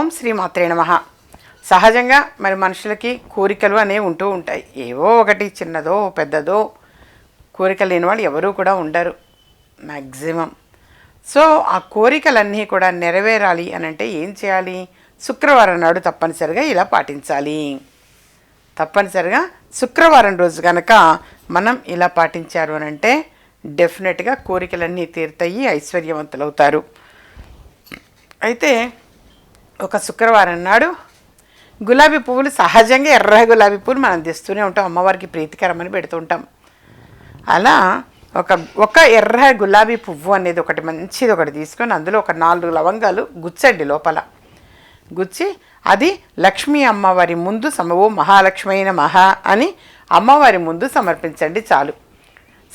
ఓం శ్రీ మాత్రే నమ. సహజంగా మరి మనుషులకి కోరికలు అనేవి ఉంటూ ఉంటాయి. ఏవో ఒకటి చిన్నదో పెద్దదో కోరికలు లేని వాళ్ళు ఎవరూ కూడా ఉండరు. మ్యాక్సిమం సో ఆ కోరికలన్నీ కూడా నెరవేరాలి అని అంటే ఏం చేయాలి? శుక్రవారం నాడు తప్పనిసరిగా ఇలా పాటించాలి. తప్పనిసరిగా శుక్రవారం రోజు కనుక మనం ఇలా పాటించారు అని అంటే డెఫినెట్గా కోరికలన్నీ తీరుతాయి ఐశ్వర్యవంతులవుతారు. అయితే ఒక శుక్రవారం నాడు గులాబీ పువ్వులు సహజంగా ఎర్ర గులాబీ పువ్వులు మనం తెస్తూనే ఉంటాం అమ్మవారికి ప్రీతికరమని పెడుతుంటాం అలా ఒక ఒక ఎర్ర గులాబీ పువ్వు అనేది ఒకటి మంచిది ఒకటి తీసుకొని అందులో ఒక నాలుగు లవంగాలు గుచ్చండి లోపల. గుచ్చి అది లక్ష్మీ అమ్మవారి ముందు సమ ఓ మహాలక్ష్మి అయిన మహా అని అమ్మవారి ముందు సమర్పించండి చాలు.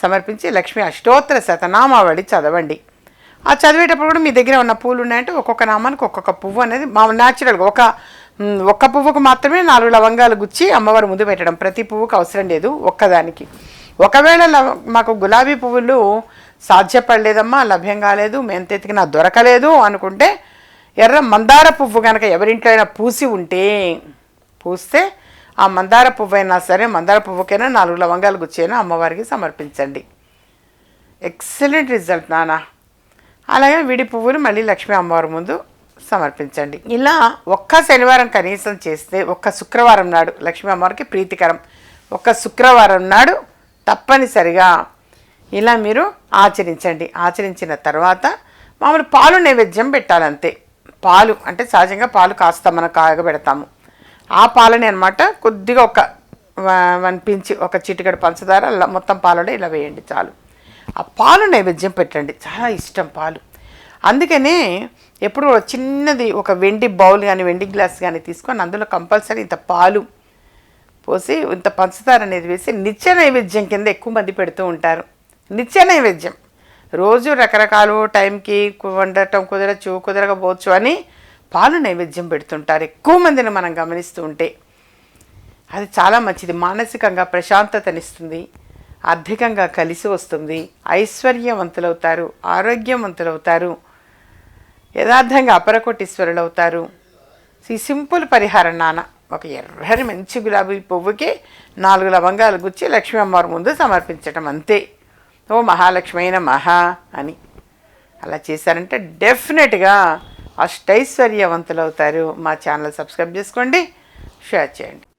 సమర్పించి లక్ష్మి అష్టోత్తర శతనామావళి చదవండి. ఆ చదివేటప్పుడు కూడా మీ దగ్గర ఉన్న పూలు ఉన్నాయంటే ఒక్కొక్క నామానికి ఒక్కొక్క పువ్వు అనేది మా న్యాచురల్గా ఒక ఒక్క పువ్వుకు మాత్రమే నాలుగు లవంగాలు గుచ్చి అమ్మవారి ముందు పెట్టడం. ప్రతి పువ్వుకు అవసరం లేదు ఒక్కదానికి. ఒకవేళ లవ మాకు గులాబీ పువ్వులు సాధ్యపడలేదమ్మా లభ్యం కాలేదు మేము నా దొరకలేదు అనుకుంటే ఎర్ర మందార పువ్వు కనుక ఎవరింట్లో అయినా పూసి ఉంటే పూస్తే ఆ మందార పువ్వు అయినా సరే మందార పువ్వుకైనా నాలుగు లవంగాలు గుచ్చైనా అమ్మవారికి సమర్పించండి. ఎక్సలెంట్ రిజల్ట్ నానా. అలాగే విడి పువ్వులు మళ్ళీ లక్ష్మీ అమ్మవారి ముందు సమర్పించండి. ఇలా ఒక్క శనివారం కనీసం చేస్తే ఒక్క శుక్రవారం నాడు లక్ష్మీ అమ్మవారికి ప్రీతికరం. ఒక్క శుక్రవారం నాడు తప్పనిసరిగా ఇలా మీరు ఆచరించండి. ఆచరించిన తర్వాత మామూలు పాలు నైవేద్యం పెట్టాలంతే. పాలు అంటే సహజంగా పాలు కాస్త మనం కాగబెడతాము. ఆ పాలని అనమాట కొద్దిగా ఒక వన్ పించి ఒక చిటికెడు పంచదార మొత్తం పాలలో ఇలా వేయండి చాలు. ఆ పాలు నైవేద్యం పెట్టండి. చాలా ఇష్టం పాలు. అందుకనే ఎప్పుడు చిన్నది ఒక వెండి బౌల్ కానీ వెండి గ్లాస్ కానీ తీసుకొని అందులో కంపల్సరీ ఇంత పాలు పోసి ఇంత పంచదార అనేది వేసి నిత్య నైవేద్యం కింద ఎక్కువ మంది పెడుతూ ఉంటారు. నిత్య నైవేద్యం. రోజు రకరకాలు టైంకి వండటం కుదరచ్చు కుదరకపోవచ్చు అని పాలు నైవేద్యం పెడుతుంటారు. ఎక్కువ మందిని మనం గమనిస్తూ ఉంటే. అది చాలా మంచిది. మానసికంగా ప్రశాంతతనిస్తుంది. ఆర్థికంగా కలిసి వస్తుంది. ఐశ్వర్యవంతులవుతారు ఆరోగ్యవంతులవుతారు యథార్థంగా అపరకోటీశ్వరులు అవుతారు ఈ సింపుల్ పరిహారం నాన్న. ఒక ఎర్రని మంచి గులాబీ పువ్వుకి నాలుగు లవంగాలు గుచ్చి లక్ష్మీ అమ్మవారి ముందు సమర్పించటం అంతే. ఓ మహాలక్ష్మి అయిన మహా అని. అలా చేశారంటే డెఫినెట్గా అష్టైశ్వర్యవంతులవుతారు. మా ఛానల్ సబ్స్క్రైబ్ చేసుకోండి షేర్ చేయండి.